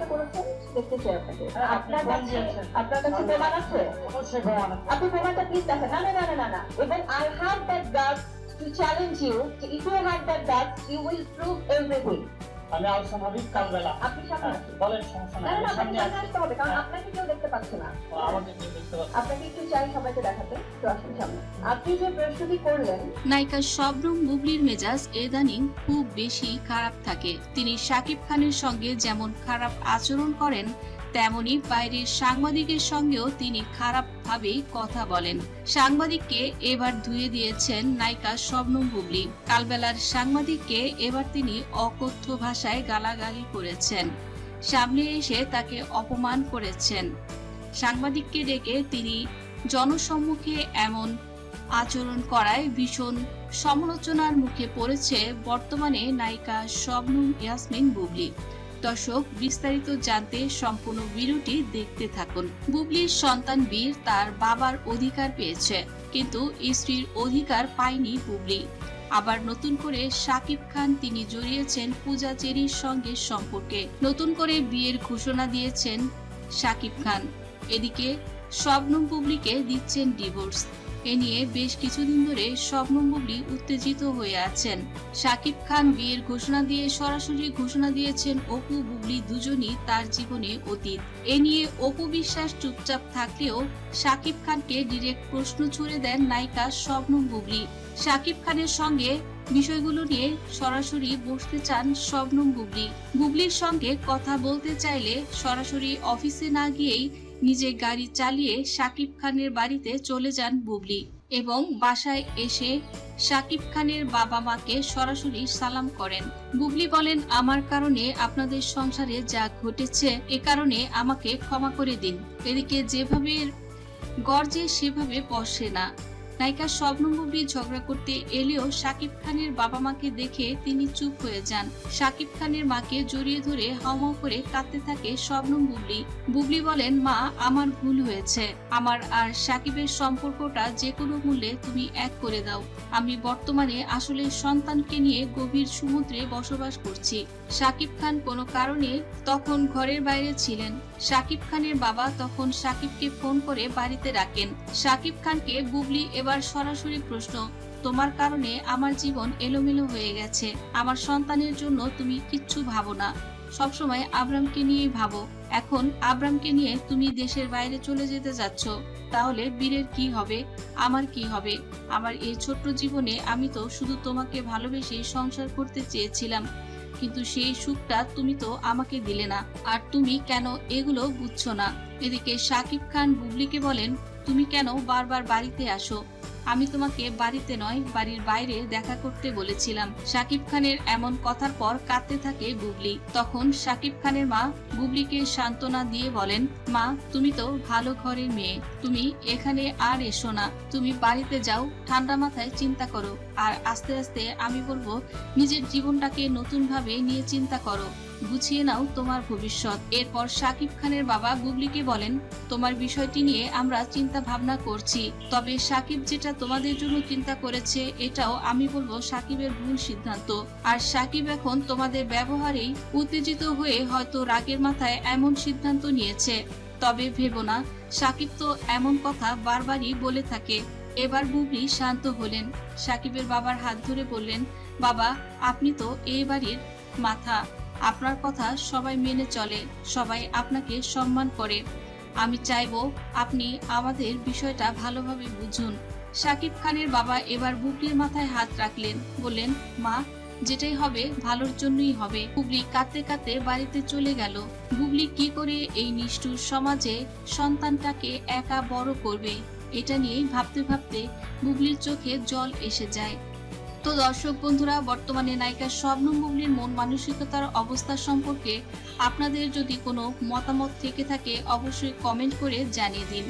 চেষ্টা করেছেন দেখতে চাই আপনাকে। হ্যাঁ, আপনার কাছে আপনার কাছে প্রমাণ আছে। আপনি প্রমাণটা প্লিজ দেখেন। না না না না না না। এবং I have that guard to challenge you if you have that guard you will prove everything আমি আলোচনা কাল কালবেলা। আপনি সামনে হ্যাঁ, বলেন সমস্যা না নাই না সামনে আসতে হবে কারণ হ্যাঁ, আপনাকে কেউ দেখতে পাচ্ছে না। আমাকে কেউ দেখতে পাচ্ছে আপনাকে একটু চাই সবাইকে দেখাতে। তো আসুন সামনে। আপনি যে প্রশ্নটি করলেন নায়িকা শবনম বুবলির মেজাজ এদানিং খুব বেশি খারাপ থাকে। তিনি শাকিব খানের সঙ্গে যেমন খারাপ আচরণ করেন তেমনি বাইরের সাংবাদিকের সঙ্গেও তিনি খারাপভাবেই কথা বলেন। সাংবাদিককে এবার ধুয়ে দিয়েছেন নায়িকা শবনম বুবলি। কালবেলার সাংবাদিককে এবার তিনি অকথ্য ভাষায় গালাগালি করেছেন। সামনে এসে তাকে অপমান করেছেন। সাংবাদিককে ডেকে তিনি জনসম্মুখে এমন আচরণ করায় ভীষণ সমালোচনার মুখে পড়েছে বর্তমানে নায়িকা শবনম ইয়াসমিন বুবলি। দর্শক, বিস্তারিত জানতে সম্পূর্ণ ভিডিওটি দেখতে থাকুন। বুবলির সন্তান বীর তার বাবার অধিকার পেয়েছে, কিন্তু স্ত্রীর অধিকার পায়নি বুবলি। আবার নতুন করে শাকিব খান তিনি জড়িয়েছেন পূজা চেরির সঙ্গে সম্পর্কে। নতুন করে বিয়ের ঘোষণা দিয়েছেন শাকিব খান। এদিকে, শবনম বুবলিকে দিচ্ছেন ডিভোর্স। এ নিয়ে বেশ কিছুদিন ধরে শবনম বুবলি উত্তেজিত হয়ে আছেন। শাকিব খান বিয়ের ঘোষণা দিয়ে সরাসরি ঘোষণা দিয়েছেন অপু, বুবলি দুজনই তার জীবনে অতীত। এ নিয়ে অপু বিশ্বাস চুপচাপ থাকলেও শাকিব খানকে ডিরেক্ট প্রশ্ন ছুড়ে দেন নায়িকা শবনম বুবলি শাকিব খানের সঙ্গে বিষয়গুলো নিয়ে সরাসরি বসতে চান শবনম বুবলি বুবলির সঙ্গে কথা বলতে চাইলে সরাসরি অফিসে না গিয়েই নিজে গাড়ি চালিয়ে শাকিব খানের বাড়িতে চলে যান বুবলি এবং বাসায় এসে শাকিব খানের বাবা মাকে সরাসরি সালাম করেন। বুবলি বলেন, আমার কারণে আপনাদের সংসারে যা ঘটেছে এ কারণে আমাকে ক্ষমা করে দিন। এদিকে যেভাবে গর্জে সেভাবে বসে না। নায়িকা শবনম বুবলি ঝগড়া করতে এলেও শাকিব খানের বাবা মাকে দেখে তিনি চুপ হয়ে যান। শাকিব খানের মাকে জড়িয়ে ধরে হাওমাও করে কাঁদতে থাকে শবনম বুবলি। বুবলি বলেন, মা, আমার ভুল হয়েছে। আমার আর শাকিবের সম্পর্কটা যে কোনো মূল্যে তুমি এক করে দাও। আমি বর্তমানে আসলে সন্তানকে নিয়ে গভীর সমুদ্রে বসবাস করছি। শাকিব খান কোনো কারণে তখন ঘরের বাইরে ছিলেন। শাকিব খানের বাবা তখন শাকিবকে ফোন করে বাড়িতে রাখেন। শাকিব খানকে বুবলি এবার সরাসরি প্রশ্ন, তোমার কারণে আমার জীবন এলোমেলো হয়ে গেছে। আমার সন্তানের জন্য তুমি কিচ্ছু ভাবো না। সবসময় আব্রামকে নিয়েই ভাবো। এখন আব্রামকে নিয়ে তুমি দেশের বাইরে চলে যেতে যাচ্ছ। তাহলে বীরের কি হবে? আমার কি হবে? আমার এই ছোট্ট জীবনে আমি তো শুধু তোমাকে ভালোবেসে সংসার করতে চেয়েছিলাম। কিন্তু সেই সুখটা তুমি তো আমাকে দিলে না। আর তুমি কেন এগুলো বুঝছ না? এদিকে শাকিব খান বুবলিকে বলেন, তুমি কেন বারবার বাড়িতে আসো? আমি তোমাকে বাড়িতে নয়, বাড়ির বাইরে দেখা করতে বলেছিলাম। শাকিব খানের এমন কথার পর কাঁদতে থাকে বুবলি। তখন শাকিব খানের মা বুবলিকে সান্ত্বনা দিয়ে বলেন, মা, তুমি তো ভালো ঘরের মেয়ে। তুমি এখানে আর এসো না। তুমি বাড়িতে যাও, ঠান্ডা মাথায় চিন্তা করো। আর আস্তে আস্তে আমি বলব, নিজের জীবনটাকে নতুন ভাবে নিয়ে চিন্তা করো। গুছিয়ে নাও তোমার ভবিষ্যৎ। এরপর সাকিব খানের বাবা বুবলিকে বলেন, তোমার বিষয়টি নিয়ে আমরা চিন্তা ভাবনা করছি। তবে সাকিব যেটা তোমাদের জন্য চিন্তা করেছে, এটাও আমি বলব সাকিবের ভুল সিদ্ধান্ত। আর সাকিব এখন তোমাদের ব্যবহারেই উত্তেজিত হয়ে হয়তো রাগের মাথায় এমন সিদ্ধান্ত নিয়েছে। তবে ভেবো না, সাকিব তো এমন কথা বারবারই বলে থাকে। এবার বুবলি শান্ত হলেন। সাকিবের বাবার হাত ধরে বললেন, বাবা, আপনি তো এই বাড়ির মাথা। আপনার কথা সবাই মেনে চলে, সবাই আপনাকে সম্মান করে। আমি চাইব আপনি আমাদের বিষয়টা ভালোভাবে বুঝুন। শাকিব খানের বাবা এবার বুবলির মাথায় হাত রাখলেন, বললেন, মা, যেটাই হবে ভালোর জন্যই হবে। বুবলি কাঁদতে কাঁদতে বাড়িতে চলে গেল। বুবলি কি করে এই নিষ্ঠুর সমাজে সন্তানটাকে একা বড় করবে? এটা নিয়েই ভাবতে ভাবতে বুবলির চোখে জল এসে যায়। তো দর্শক বন্ধুরা, বর্তমানে নায়িকা শবনম মন মানসিকতার অবস্থা সম্পর্কে আপনাদের যদি কোনো মতামত থেকে থাকে, অবশ্যই কমেন্ট করে জানিয়ে দিন।